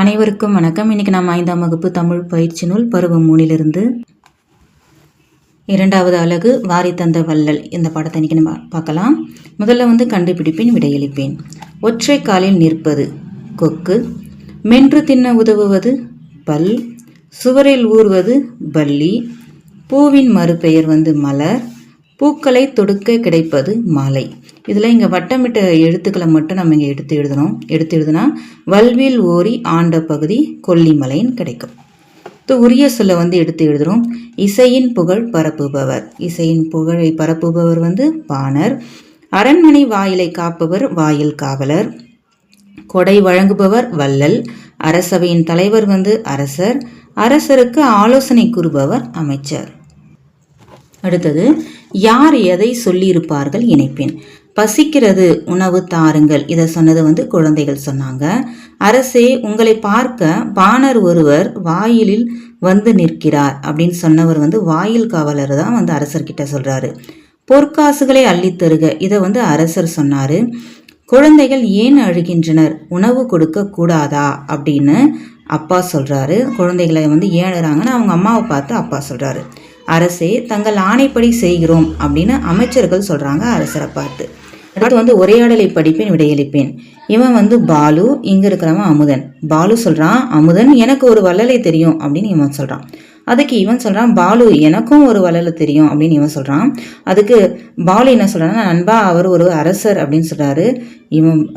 அனைவருக்கும் வணக்கம். இன்னைக்கு நாம் ஐந்தாம் வகுப்பு தமிழ் பயிற்சி நூல் பருவம் மூணிலிருந்து இரண்டாவது அழகு வாரித்தந்த வள்ளல். இந்த பாடத்தை இன்றைக்கி நம்ம பார்க்கலாம். முதல்ல வந்து கண்டுபிடிப்பேன் விடையளிப்பேன். ஒற்றை காலில் நிற்பது கொக்கு மென்று தின்ன உதவுவது பல் சுவரில் ஊறுவது பள்ளி பூவின் மறுபெயர் வந்து மலர் பூக்களை தொடுக்க கிடைப்பது மாலை. இதில் இங்கே வட்டமிட்ட எழுத்துக்களை மட்டும் நம்ம இங்கே எடுத்து எழுதணும். எடுத்து எழுதுனா வல்வில் ஓரி ஆண்ட பகுதி கொல்லிமலைன்னு கிடைக்கும். இது உரிய சொல்ல வந்து எடுத்து எழுதுறோம். இசையின் புகழ் பரப்புபவர். இசையின் புகழை பரப்புபவர் வந்து பாணர். அரண்மனை வாயிலை காப்பவர் வாயில் காவலர். கொடை வழங்குபவர் வள்ளல். அரசவையின் தலைவர் வந்து அரசர். அரசருக்கு ஆலோசனை கூறுபவர் அமைச்சர். அடுத்தது யார் எதை சொல்லியிருப்பார்கள் இணைப்பேன்? பசிக்கிறது உணவு தாருங்கள். இதை சொன்னது வந்து குழந்தைகள் சொன்னாங்க. அரசே உங்களை பார்க்க பாணர் ஒருவர் வாயிலில் வந்து நிற்கிறார் அப்படின்னு சொன்னவர் வந்து வாயில் காவலர் தான் வந்து அரசர்கிட்ட சொல்றாரு. பொற்காசுகளை அள்ளித்தருக இதை வந்து அரசர் சொன்னாரு. குழந்தைகள் ஏன் அழுகின்றனர்? உணவு கொடுக்க கூடாதா? அப்படின்னு அப்பா சொல்றாரு. குழந்தைகளை வந்து ஏழுறாங்கன்னு அவங்க அம்மாவை பார்த்து அப்பா சொல்றாரு. அரசே தங்கள் ஆணைப்படி செய்கிறோம் அப்படின்னு அமைச்சர்கள் சொல்றாங்க அரசரை பார்த்து. அடுத்து வந்து உரையாடலை படிப்பேன் விடையளிப்பேன் இவன் வந்து பாலு இங்க இருக்கிறவன் அமுதன். பாலு சொல்றான் அமுதன் எனக்கு ஒரு வள்ளலை தெரியும் அப்படின்னு இவன் சொல்றான். அதுக்கு இவன் சொல்றான் பாலு எனக்கும் ஒரு வள்ளலை தெரியும் அப்படின்னு இவன் சொல்றான். அதுக்கு பாலு என்ன சொல்றான்னா நண்பா அவர் ஒரு அரசர் அப்படின்னு சொல்றாரு. இவன்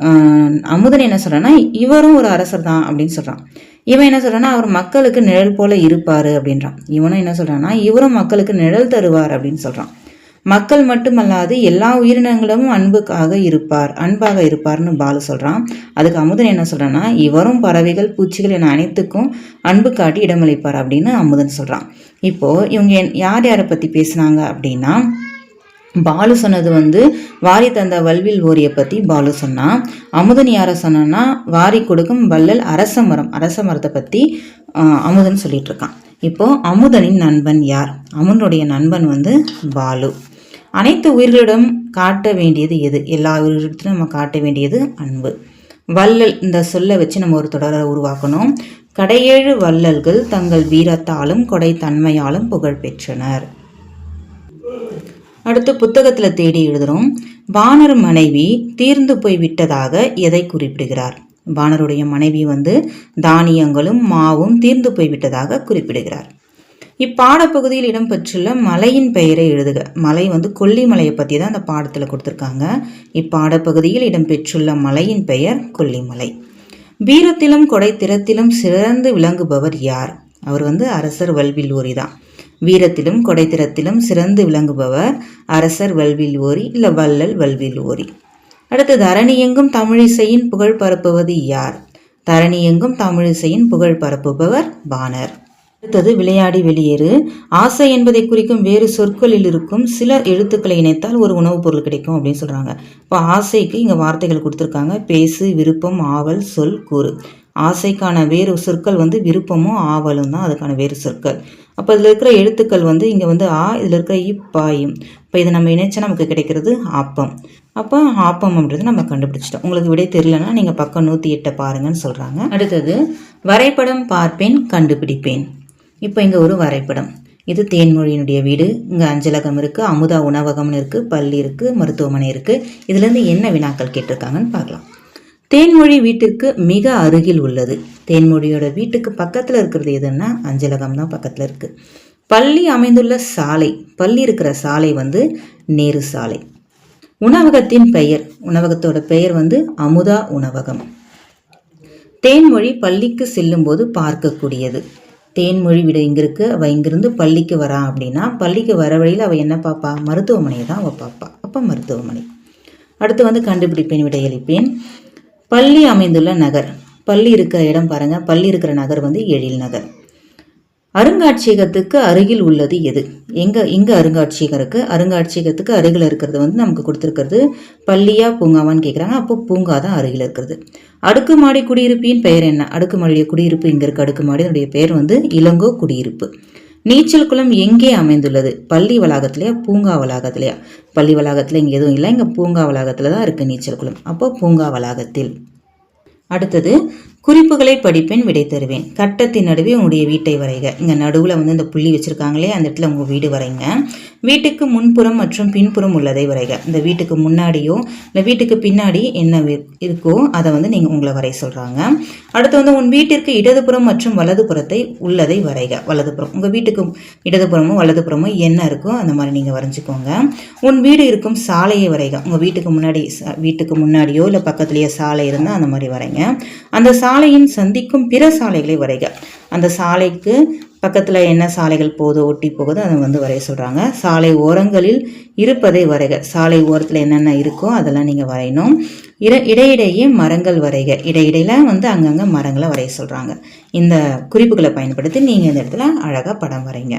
அமுதன் என்ன சொல்றான்னா இவரும் ஒரு அரசர் தான் அப்படின்னு சொல்றான். இவன் என்ன சொல்றான்னா அவர் மக்களுக்கு நிழல் போல இருப்பாரு அப்படின்றான். இவனும் என்ன சொல்றான்னா இவரும் மக்களுக்கு நிழல் தருவார் அப்படின்னு சொல்றான். மக்கள் மட்டுமல்லாது எல்லா உயிரினங்களும் அன்புக்காக இருப்பார் அன்பாக இருப்பார்னு பாலு சொல்கிறான் அதுக்கு அமுதன் என்ன சொல்கிறேன்னா இவரும் பறவைகள் பூச்சிகள் என அனைத்துக்கும் அன்பு காட்டி இடமளிப்பார் அப்படின்னு அமுதன் சொல்கிறான் இப்போது இவங்க என்- யார் யாரை பற்றி பேசுனாங்க அப்படின்னா பாலு சொன்னது வந்து வாரி தந்த வல்வில் ஓரியை பற்றி பாலு சொன்னான். அமுதன் யாரை சொன்னான்னா வாரி கொடுக்கும் வள்ளல் அரச மரம் அரச மரத்தை பற்றி அமுதன் சொல்லிட்டு இருக்கான். இப்போ அமுதனின் நண்பன் யார்? அமுதனுடைய நண்பன் வந்து பாலு. அனைத்து உயிர்களிடம் காட்ட வேண்டியது எது? எல்லா உயிர்களிடத்திலும் நம்ம காட்ட வேண்டியது அன்பு. வள்ளல் இந்த சொல்லை வச்சு நம்ம ஒரு தொடரை உருவாக்கணும். கடையேழு வள்ளல்கள் தங்கள் வீரத்தாலும் கொடை தன்மையாலும் புகழ் பெற்றனர். அடுத்து புத்தகத்தில் தேடி எழுதுறோம். வானர் மனைவி தீர்ந்து போய் விட்டதாக எதை குறிப்பிடுகிறார்? பாணருடைய மனைவி வந்து தானியங்களும் மாவும் தீர்ந்து போய் விட்டதாக குறிப்பிடுகிறார். இப்பாடப்பகுதியில் இடம்பெற்றுள்ள மலையின் பெயரை எழுதுக. மலை வந்து கொல்லிமலையை பற்றி தான் அந்த பாடத்தில் கொடுத்துருக்காங்க. இப்பாடப்பகுதியில் இடம்பெற்றுள்ள மலையின் பெயர் கொல்லிமலை. வீரத்திலும் கொடைத்திறத்திலும் சிறந்து விளங்குபவர் யார்? அவர் வந்து அரசர் வல்வில்லூரி தான். வீரத்திலும் கொடைத்திறத்திலும் சிறந்து விளங்குபவர் அரசர் வல்வில்லூரி இல்லை வள்ளல் வல்வில்லூரி. அடுத்து தரணியெங்கும் தமிழிசையின் புகழ் பரப்புவது யார்? தரணியெங்கும் தமிழிசையின் புகழ் பரப்புபவர் பாணர். அடுத்தது விளையாடி வெளியேறு. ஆசை என்பதை குறிக்கும் வேறு சொற்களில் இருக்கும் சில எழுத்துக்களை இணைத்தால் ஒரு உணவுப் பொருள் கிடைக்கும் அப்படின்னு சொல்கிறாங்க இப்போ ஆசைக்கு இங்கே வார்த்தைகள் கொடுத்துருக்காங்க. பேசு விருப்பம் ஆவல் சொல் கூறு. ஆசைக்கான வேறு சொற்கள் வந்து விருப்பமும் ஆவலும் தான் அதுக்கான வேறு சொற்கள். அப்போ இதில் இருக்கிற எழுத்துக்கள் வந்து இங்கே வந்து ஆ இதில் இருக்கிற இப்பாயும். இப்போ இதை நம்ம இணைச்சா நமக்கு கிடைக்கிறது ஆப்பம். அப்போ ஆப்பம் அப்படின்றது நம்ம கண்டுபிடிச்சிட்டோம். உங்களுக்கு விடை தெரியலனா நீங்கள் பக்கம் நூற்றி எட்டை பாருங்கன்னு சொல்கிறாங்க அடுத்தது வரைபடம் பார்ப்பேன் கண்டுபிடிப்பேன். இப்போ இங்கே ஒரு வரைபடம். இது தேன்மொழியினுடைய வீடு. இங்கே அஞ்சலகம் இருக்குது அமுதா உணவகம்னு இருக்குது பள்ளி இருக்குது மருத்துவமனை இருக்குது இதுலேருந்து என்ன வினாக்கள் கேட்டிருக்காங்கன்னு பார்க்கலாம். தேன்மொழி வீட்டிற்கு மிக அருகில் உள்ளது. தேன்மொழியோட வீட்டுக்கு பக்கத்தில் இருக்கிறது எதுன்னா அஞ்சலகம் தான் பக்கத்தில் இருக்குது பள்ளி அமைந்துள்ள சாலை பள்ளி இருக்கிற சாலை வந்து நேரு சாலை. உணவகத்தின் பெயர் உணவகத்தோட பெயர் வந்து அமுதா உணவகம். தேன்மொழி பள்ளிக்கு செல்லும்போது பார்க்கக்கூடியது. தேன்மொழி விட இங்கே இருக்குது அவள் இங்கிருந்து பள்ளிக்கு வரான் அப்படின்னா பள்ளிக்கு வர வழியில் அவள் என்ன பார்ப்பா மருத்துவமனையை தான் அவள் பார்ப்பா அப்போ மருத்துவமனை. அடுத்து வந்து கண்டுபிடிப்பேன் விடையளிப்பேன் பள்ளி அமைந்துள்ள நகர். பள்ளி இருக்கிற இடம் பாருங்கள் பள்ளி இருக்கிற நகர் வந்து எழில் நகர். அருங்காட்சியகத்துக்கு அருகில் உள்ளது எது? எங்கே இங்கே அருங்காட்சியகம் இருக்குது அருங்காட்சியகத்துக்கு அருகில் இருக்கிறது வந்து நமக்கு கொடுத்துருக்கிறது பள்ளியா பூங்காவான்னு கேட்குறாங்க அப்போ பூங்கா தான் அருகில் இருக்கிறது. அடுக்குமாடி குடியிருப்பின் பெயர் என்ன? அடுக்குமாடிய குடியிருப்பு இங்க இருக்க? அடுக்குமாடி அதனுடைய பெயர் வந்து இளங்கோ குடியிருப்பு. நீச்சல் குளம் எங்கே அமைந்துள்ளது? பள்ளி வளாகத்திலையா? பூங்கா வளாகத்திலையா? பள்ளி வளாகத்தில் இங்கே எதுவும் இல்லை. இங்கே பூங்கா வளாகத்தில் தான் இருக்குது நீச்சல் குளம். அப்போ பூங்கா வளாகத்தில். அடுத்தது குறிப்புகளை படிப்பேன் விடை தருவேன். கட்டத்தின் நடுவே உங்களுடைய வீட்டை வரைக. இங்கே நடுவில் வந்து இந்த புள்ளி வச்சுருக்காங்களே அந்த இடத்துல உங்கள் வீடு வரைங்க. வீட்டுக்கு முன்புறம் மற்றும் பின்புறம் உள்ளதை வரைக. இந்த வீட்டுக்கு முன்னாடியோ இல்லை வீட்டுக்கு பின்னாடி என்ன வி- இருக்கோ அதை வந்து நீங்கள் உங்களை வரைய சொல்கிறாங்க அடுத்து வந்து உன் வீட்டிற்கு இடதுபுறம் மற்றும் வலதுபுறத்தை உள்ளதை வரைக. வலதுபுறம். உங்கள் வீட்டுக்கு இடதுபுறமும் வலதுபுறமோ என்ன இருக்கோ அந்த மாதிரி நீங்கள் வரைஞ்சிக்கோங்க. உன் வீடு இருக்கும் சாலையை வரைக. உங்கள் வீட்டுக்கு முன்னாடி ச- வீட்டுக்கு முன்னாடியோ இல்லை பக்கத்துலேயோ சாலை இருந்தால் அந்த மாதிரி வரைங்க. அந்த சாலையின் சந்திக்கும் பிற சாலைகளை வரைக. அந்த சாலைக்கு பக்கத்தில் என்ன சாலைகள் போதோ ஒட்டி போகுதோ அதை வந்து வரைய சொல்கிறாங்க சாலை ஓரங்களில் இருப்பதை வரைக. சாலை ஓரத்தில் என்னென்ன இருக்கோ அதெல்லாம் நீங்கள் வரையணும். இட இடையிடையே மரங்கள் வரைக. இடையிடையில் வந்து அங்கங்கே மரங்களை வரைய சொல்கிறாங்க இந்த குறிப்புகளை பயன்படுத்தி நீங்கள் இந்த இடத்துல அழகாக படம் வரைங்க.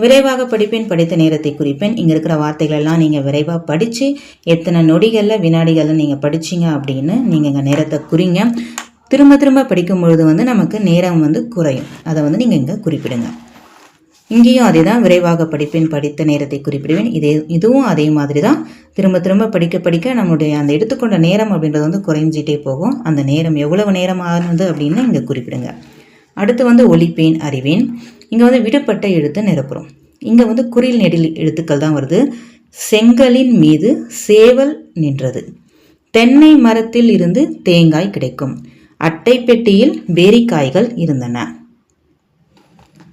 விரைவாக படிப்பேன் படித்த நேரத்தை குறிப்பேன். இங்கே இருக்கிற வார்த்தைகள் எல்லாம் நீங்கள் விரைவாக படித்து எத்தனை நொடிகளில் வினாடிகளில் நீங்கள் படிச்சீங்க அப்படின்னு நீங்கள் இங்கே நேரத்தை குறிங்க. திரும்ப திரும்ப படிக்கும் பொழுது வந்து நமக்கு நேரம் வந்து குறையும். அதை வந்து நீங்கள் இங்கே குறிப்பிடுங்க. இங்கேயும் அதே தான் விரைவாக படிப்பேன் படித்த நேரத்தை குறிப்பிடுவேன். இதே இதுவும் அதே மாதிரி தான் திரும்ப திரும்ப படிக்க படிக்க நம்மளுடைய அந்த எடுத்துக்கொண்ட நேரம் அப்படின்றது வந்து குறைஞ்சிட்டே போகும். அந்த நேரம் எவ்வளவு நேரம் ஆனது அப்படின்னு இங்கே குறிப்பிடுங்க. அடுத்து வந்து ஒலிப்பேன் அறிவேன். இங்கே வந்து விடுபட்ட எழுத்து நிரப்புறோம். இங்கே வந்து குறில் நெடில் எழுத்துக்கள் தான் வருது. செங்கலின் மீது சேவல் நின்றது. தென்னை மரத்தில் இருந்து தேங்காய் கிடைக்கும். அட்டை பெட்டியில் பேரிக்காய்கள் இருந்தன.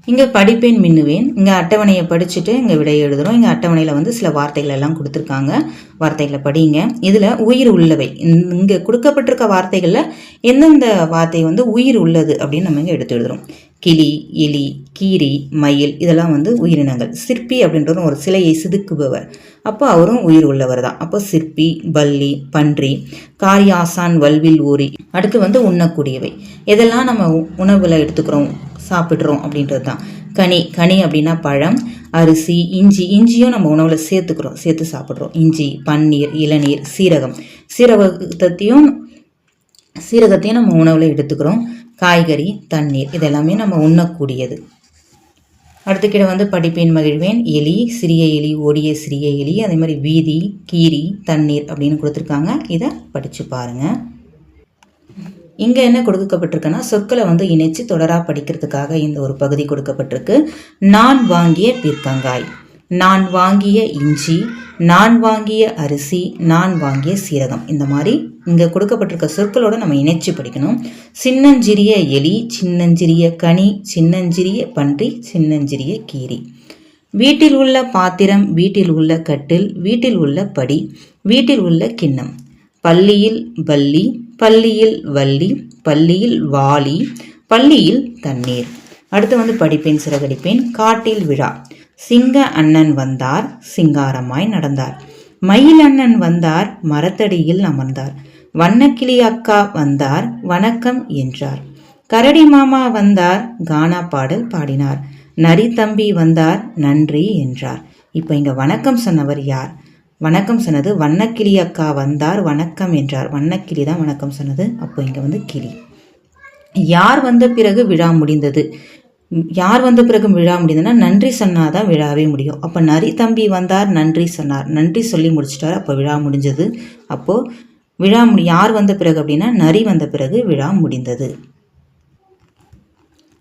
இங்கே படிப்பேன் மின்னுவேன். இங்கே அட்டவணையை படிச்சுட்டு இங்கே விடையை எழுதுகிறோம் இங்கே அட்டவணையில் வந்து சில வார்த்தைகள் எல்லாம் கொடுத்துருக்காங்க. வார்த்தைகளை படிங்க. இதில் உயிர் உள்ளவை. இங்கே கொடுக்கப்பட்டிருக்க வார்த்தைகளில் எந்தெந்த வார்த்தை வந்து உயிர் உள்ளது அப்படின்னு நம்ம இங்கே எடுத்து எழுதுகிறோம் கிளி எலி கீரி மயில் இதெல்லாம் வந்து உயிரினங்கள். சிற்பி அப்படின்றதும் ஒரு சிலையை சிதுக்குபவர். அப்போ அவரும் உயிர் உள்ளவர் தான். அப்போ சிற்பி பல்லி பன்றி காரியாசான் வல்வில் ஊரி அடுத்து வந்து உண்ணக்கூடியவை. இதெல்லாம் நம்ம உணவில் எடுத்துக்கிறோம்? சாப்பிட்றோம் அப்படின்றது தான். கனி கனி அப்படின்னா பழம் அரிசி இஞ்சி இஞ்சியும் நம்ம உணவில் சேர்த்துக்கிறோம் சேர்த்து சாப்பிட்றோம். இஞ்சி பன்னீர் இளநீர் சீரகம். சீரகத்தையும் சீரகத்தையும் நம்ம உணவில் எடுத்துக்கிறோம். காய்கறி தண்ணீர் இதெல்லாமே நம்ம உண்ணக்கூடியது. அடுத்துக்கிட்ட வந்து படிப்பேன் மகிழ்வேன் எலி சிறிய எலி ஓடிய சிறிய எலி அதே மாதிரி வீதி கீரி தண்ணீர் அப்படின்னு கொடுத்துருக்காங்க. இதை படித்து பாருங்கள் இங்கே என்ன கொடுக்கப்பட்டிருக்குன்னா சொற்களை வந்து இணைச்சு தொடராக படிக்கிறதுக்காக இந்த ஒரு பகுதி கொடுக்கப்பட்டிருக்கு. நான் வாங்கிய பீர்க்கங்காய் நான் வாங்கிய இஞ்சி நான் வாங்கிய அரிசி நான் வாங்கிய சீரகம். இந்த மாதிரி இங்கே கொடுக்கப்பட்டிருக்க சொற்களோட நம்ம இணைச்சு படிக்கணும். சின்னஞ்சிறிய எலி சின்னஞ்சிறிய கனி சின்னஞ்சிறிய பன்றி சின்னஞ்சிறிய கீரி. வீட்டில் உள்ள பாத்திரம் வீட்டில் உள்ள கட்டில் வீட்டில் உள்ள படி வீட்டில் உள்ள கிண்ணம். பள்ளியில் பள்ளி பள்ளியில் வள்ளி பள்ளியில் வாளி பள்ளியில் தண்ணீர். அடுத்து வந்து படிப்பேன் சிறகடிப்பேன். காட்டில் விழா. சிங்க அண்ணன் வந்தார் சிங்காரமாய் நடந்தார். மயில் அண்ணன் வந்தார் மரத்தடியில் அமர்ந்தார். வண்ணக்கிளி அக்கா வந்தார் வணக்கம் என்றார். கரடி மாமா வந்தார் கானா பாடல் பாடினார். நரி தம்பி வந்தார் நன்றி என்றார். இப்போ இங்கே வணக்கம் சொன்னவர் யார்? வணக்கம் சொன்னது வண்ணக்கிளி அக்கா வந்தார் வணக்கம் என்றார். வண்ணக்கிளி தான் வணக்கம் சொன்னது. அப்போ இங்கே வந்து கிளி. யார் வந்த பிறகு விழா முடிந்தது? யார் வந்த பிறகு விழா முடிந்ததுன்னா நன்றி சொன்னாதான் விழாவே முடியும். அப்போ நரி தம்பி வந்தார் நன்றி சொன்னார். நன்றி சொல்லி முடிச்சிட்டார் அப்போ விழா முடிஞ்சது. அப்போது விழா முடி யார் வந்த பிறகு அப்படின்னா நரி வந்த பிறகு விழா முடிந்தது.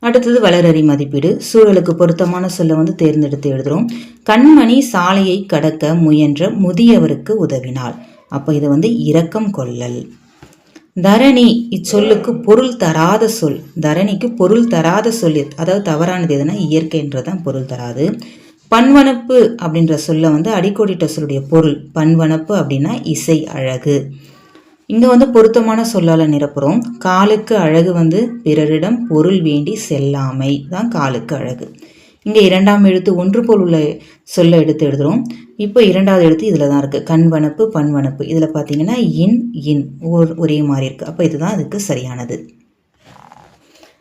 அடுத்தது வளரறி மதிப்பீடு. சூழலுக்கு பொருத்தமான சொல்ல வந்து தேர்ந்தெடுத்து எழுதுகிறோம் கண்மணி சாலையை கடக்க முயன்ற முதியவருக்கு உதவினாள். அப்போ இது வந்து இரக்கம் கொள்ளல். தரணி இச்சொல்லுக்கு பொருள் தராத சொல். தரணிக்கு பொருள் தராத சொல். அதாவது தவறானது எதுனா இயற்கைன்றதான் பொருள் தராது. பன்வனப்பு அப்படின்ற சொல்ல வந்து அடிக்கோடிட்ட சொல்லுடைய பொருள். பன்வனப்பு அப்படின்னா இசை அழகு. இங்கே வந்து பொருத்தமான சொல்லால நிரப்புகிறோம் காலுக்கு அழகு வந்து பிறரிடம் பொருள் வேண்டி செல்லாமை தான் காலுக்கு அழகு. இங்கே இரண்டாம் எழுத்து ஒன்று போல் உள்ள சொல்ல எடுத்து எழுதுகிறோம் இப்போ இரண்டாவது எழுத்து இதில் தான் இருக்குது கண்வனப்பு பண்வனப்பு இதில் பார்த்தீங்கன்னா இன் இன் ஓர் ஒரே மாதிரி இருக்குது அப்போ இதுதான் அதுக்கு சரியானது.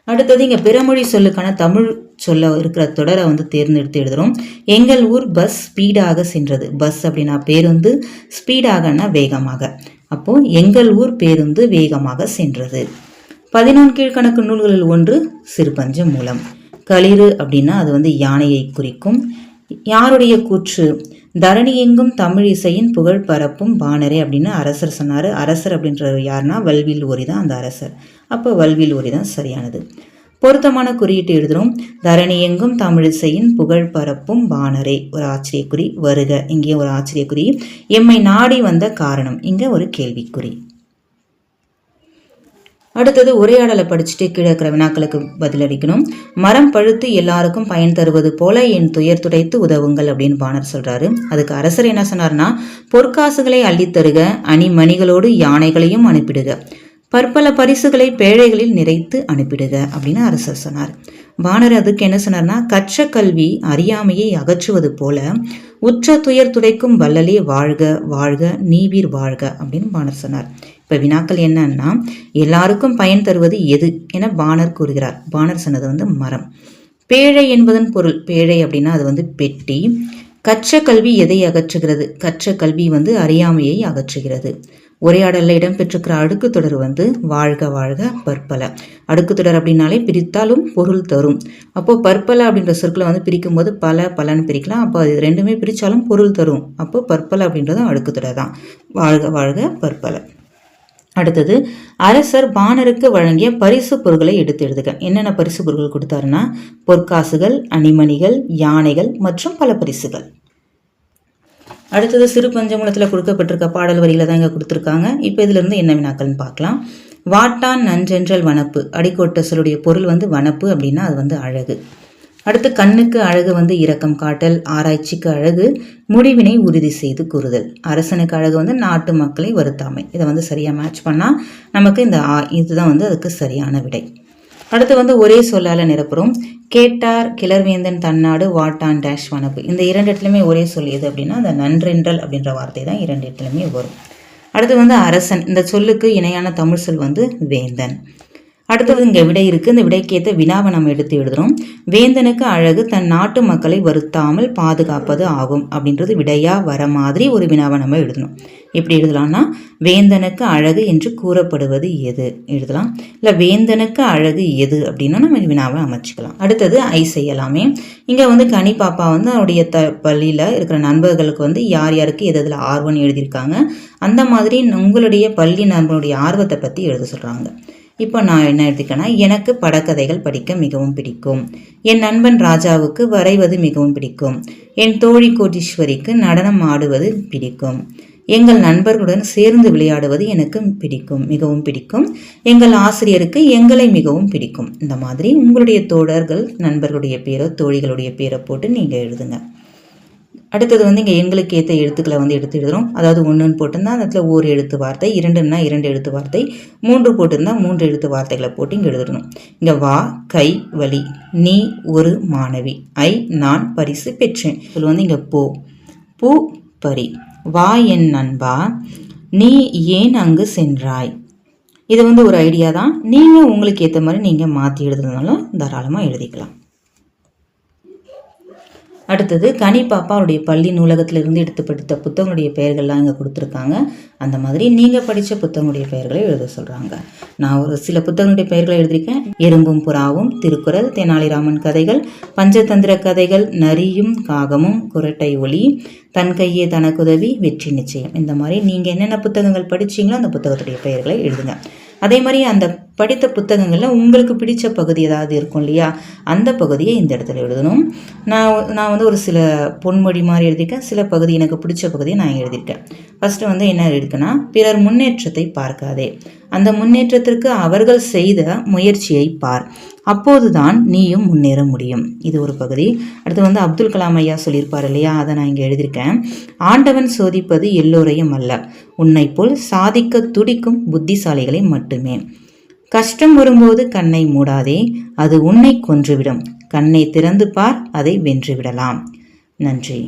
அடுத்தது இங்கே பிறமொழி சொல்லுக்கான தமிழ் சொல்ல இருக்கிற தொடரை வந்து தேர்ந்தெடுத்து எழுதுறோம். எங்கள் ஊர் பஸ் ஸ்பீடாக சென்றது. பஸ் அப்படின்னா பேருந்து ஸ்பீடாகனா வேகமாக. அப்போ எங்கள் ஊர் பேருந்து வேகமாக சென்றது. பதினொன்று கீழ்கணக்கு நூல்களில் ஒன்று சிறுபஞ்ச மூலம். களிறு அப்படின்னா அது வந்து யானையை குறிக்கும். யாருடைய கூற்று? தரணி எங்கும் தமிழ் இசையின் புகழ் பரப்பும் பாணரே அப்படின்னு அரசர் சொன்னார். அரசர் அப்படின்றது யாருன்னா வல்வில் ஓரி தான் அந்த அரசர். அப்போ வல்வில் ஓரி தான் சரியானது. பொருத்தமான குறியீட்டு எழுதுறோம். தரணி எங்கும் தமிழிசையின் புகழ் பரப்பும் பாணரே ஒரு ஆச்சரியக்குறி. வருக. இங்கே ஒரு ஆச்சரியக்குறி. எம்மை நாடி வந்த காரணம். இங்கே ஒரு கேள்விக்குறி. அடுத்தது உரையாடலை படிச்சுட்டு கீழே இருக்கிற வினாக்களுக்கு பதிலளிக்கணும். மரம் பழுத்து எல்லாருக்கும் பயன் தருவது போல என் துயர் துடைத்து உதவுங்கள் அப்படின்னு பாணர் சொல்றாரு. அதுக்கு அரசர் என்ன சொன்னார்னா பொற்காசுகளை அள்ளித்தருக அணிமணிகளோடு யானைகளையும் அனுப்பிடுக. பற்பல பரிசுகளை பேழைகளில் நிறைத்து அனுப்பிடுக அப்படின்னு அரசர் சொன்னார். வானர் அதுக்கு என்ன சொன்னார்னா கற்ற கல்வி அறியாமையை அகற்றுவது போல உற்ற துயர் துடைக்கும் வள்ளலே வாழ்க வாழ்க நீவீர் வாழ்க அப்படின்னு பாணர் சொன்னார். இப்போ வினாக்கள் என்னன்னா எல்லாருக்கும் பயன் தருவது எது என பாணர் கூறுகிறார். பாணர் சொன்னது வந்து மரம். பேழை என்பதன் பொருள். பேழை அப்படின்னா அது வந்து பெட்டி. கற்ற கல்வி எதை அகற்றுகிறது? கற்ற கல்வி வந்து அறியாமையை அகற்றுகிறது. உரையாடலில் இடம்பெற்றிருக்கிற அடுக்கு தொடர் வந்து வாழ்க வாழ்க பற்பல அடுக்கு தொடர் அப்படின்னாலே பிரித்தாலும் பொருள் தரும். அப்போது பற்பல அப்படின்ற சொற்களை வந்து பிரிக்கும் போது பல பலன்னு பிரிக்கலாம். அப்போ அது ரெண்டுமே பிரித்தாலும் பொருள் தரும். அப்போ பற்பல அப்படின்றதும் அடுக்கு தொடர் தான். வாழ்க வாழ்க பற்பல அடுத்தது அரசர் பாணருக்கு வழங்கிய பரிசு பொருட்களை எடுத்து எழுதுக என்னென்ன பரிசு பொருட்கள் கொடுத்தாருன்னா பொற்காசுகள் அணிமணிகள் யானைகள் மற்றும் பல பரிசுகள். அடுத்தது சிறு பஞ்சமூலத்தில் கொடுக்கப்பட்டிருக்க பாடல் வரிகளை தான் இங்கே கொடுத்துருக்காங்க. இப்போ இதிலிருந்து என்ன வினாக்கள்னு பார்க்கலாம். வாட்டான் நஞ்சென்றல் வனப்பு. அடிக்கோட்டசலுடைய பொருள் வந்து வனப்பு அப்படின்னா அது வந்து அழகு. அடுத்து கண்ணுக்கு அழகு வந்து இரக்கம் காட்டல் ஆராய்ச்சிக்கு அழகு முடிவினை உறுதி செய்து கூறுதல். அரசனுக்கு அழகு வந்து நாட்டு மக்களை வருத்தாமை. இதை வந்து சரியாக மேட்ச் பண்ணால் நமக்கு இந்த இதுதான் வந்து அதுக்கு சரியான விடை. அடுத்து வந்து ஒரே சொல்லால் நிரப்புறோம். கேட்டார் கிளர்வேந்தன் தன்னாடு வாட்டான் டேஷ் வனப்பு இந்த இரண்டு இடத்துலையுமே ஒரே சொல் எது அப்படின்னா அந்த நன்றென்றல் அப்படின்ற வார்த்தை தான் இரண்டு இடத்துலையுமே வரும். அடுத்து வந்து அரசன். இந்த சொல்லுக்கு இணையான தமிழ் சொல் வந்து வேந்தன். அடுத்தது இங்கே விடை இருக்குது இந்த விடைக்கேற்ற வினாவை நம்ம எடுத்து எழுதுகிறோம் வேந்தனுக்கு அழகு தன் நாட்டு மக்களை வருத்தாமல் பாதுகாப்பது ஆகும் அப்படின்றது விடையாக வர மாதிரி ஒரு வினாவை நம்ம எழுதணும். எப்படி எழுதலாம்னா வேந்தனுக்கு அழகு என்று கூறப்படுவது எது? எழுதலாம். இல்லை வேந்தனுக்கு அழகு எது அப்படின்னா நம்ம வினாவை அமைச்சிக்கலாம். அடுத்தது ஐ செய்யலாமே. இங்கே வந்து கனி பாப்பா வந்து அவருடைய த பள்ளியில் இருக்கிற நண்பர்களுக்கு வந்து யார் யாருக்கு எது எதில் ஆர்வம்னு எழுதியிருக்காங்க அந்த மாதிரி உங்களுடைய பள்ளி நண்பனுடைய ஆர்வத்தை பற்றி எழுத சொல்கிறாங்க இப்போ நான் என்ன எடுத்துக்கேன்னா எனக்கு படக்கதைகள் படிக்க மிகவும் பிடிக்கும். என் நண்பன் ராஜாவுக்கு வரைவது மிகவும் பிடிக்கும். என் தோழி கோட்டீஸ்வரிக்கு நடனம் ஆடுவது பிடிக்கும். எங்கள் நண்பர்களுடன் சேர்ந்து விளையாடுவது எனக்கு பிடிக்கும் மிகவும் பிடிக்கும். எங்கள் ஆசிரியருக்கு எங்களை மிகவும் பிடிக்கும். இந்த மாதிரி உங்களுடைய தோழர்கள் நண்பர்களுடைய பேரோ தோழிகளுடைய பேரை போட்டு நீங்கள் எழுதுங்க. அடுத்தது வந்து இங்கே எங்களுக்கு ஏற்ற எழுத்துக்களை வந்து எடுத்து எழுதுகிறோம் அதாவது ஒன்றுன்னு போட்டிருந்தா அந்த இடத்துல ஒரு எழுத்து வார்த்தை இரண்டுன்னா இரண்டு எழுத்து வார்த்தை மூன்று போட்டிருந்தால் மூன்று எழுத்து வார்த்தைகளை போட்டு இங்கே எழுதணும் இங்கே வா கை வலி நீ ஒரு மாணவி ஐ நான் பரிசு பெற்றேன். இதில் வந்து இங்கே போ பூ பரி வா என் நண்பா நீ ஏன் அங்கு சென்றாய்? இது வந்து ஒரு ஐடியா தான். நீங்கள் உங்களுக்கு ஏற்ற மாதிரி நீங்கள் மாற்றி எழுதுனாலும் தாராளமாக எழுதிக்கலாம். அடுத்தது கனி பாப்பா அவருடைய பள்ளி நூலகத்திலிருந்து எடுத்து படித்த புத்தகங்களுடைய பெயர்கள்லாம் இங்கே கொடுத்துருக்காங்க. அந்த மாதிரி நீங்கள் படித்த புத்தகங்களுடைய பெயர்களை எழுத சொல்கிறாங்க நான் ஒரு சில புத்தகங்களுடைய பெயர்களை எழுதியிருக்கேன். எறும்பும் புறாவும் திருக்குறள் தெனாலிராமன் கதைகள் பஞ்சதந்திர கதைகள் நரியும் காகமும் குரட்டை ஒளி தன் கையே தனக்குதவி வெற்றி நிச்சயம். இந்த மாதிரி நீங்கள் என்னென்ன புத்தகங்கள் படிச்சீங்களோ அந்த புத்தகத்துடைய பெயர்களை எழுதுங்க. அதே மாதிரி அந்த படித்த புத்தகங்களில் உங்களுக்கு பிடித்த பகுதி ஏதாவது இருக்கும் இல்லையா? அந்த பகுதியை இந்த இடத்துல எழுதணும். நான் நான் வந்து ஒரு சில பொன்மொழி மாதிரி எழுதியிருக்கேன். சில பகுதி எனக்கு பிடிச்ச பகுதியை நான் எழுதியிருக்கேன். ஃபஸ்ட்டு வந்து என்ன எழுதியிருக்கேன்னா பிறர் முன்னேற்றத்தை பார்க்காதே. அந்த முன்னேற்றத்திற்கு அவர்கள் செய்த முயற்சியை பார். அப்போதுதான் நீயும் முன்னேற முடியும். இது ஒரு பகுதி. அடுத்து வந்து அப்துல் கலாம் ஐயா சொல்லியிருப்பார் இல்லையா? அதை நான் இங்கே எழுதியிருக்கேன். ஆண்டவன் சோதிப்பது எல்லோரையும் அல்ல. உன்னை போல் சாதிக்க துடிக்கும் புத்திசாலிகளை மட்டுமே. கஷ்டம் வரும்போது கண்ணை மூடாதே அது உன்னை கொன்றுவிடும். கண்ணை திறந்து பார் அதை வென்றுவிடலாம். நன்றி.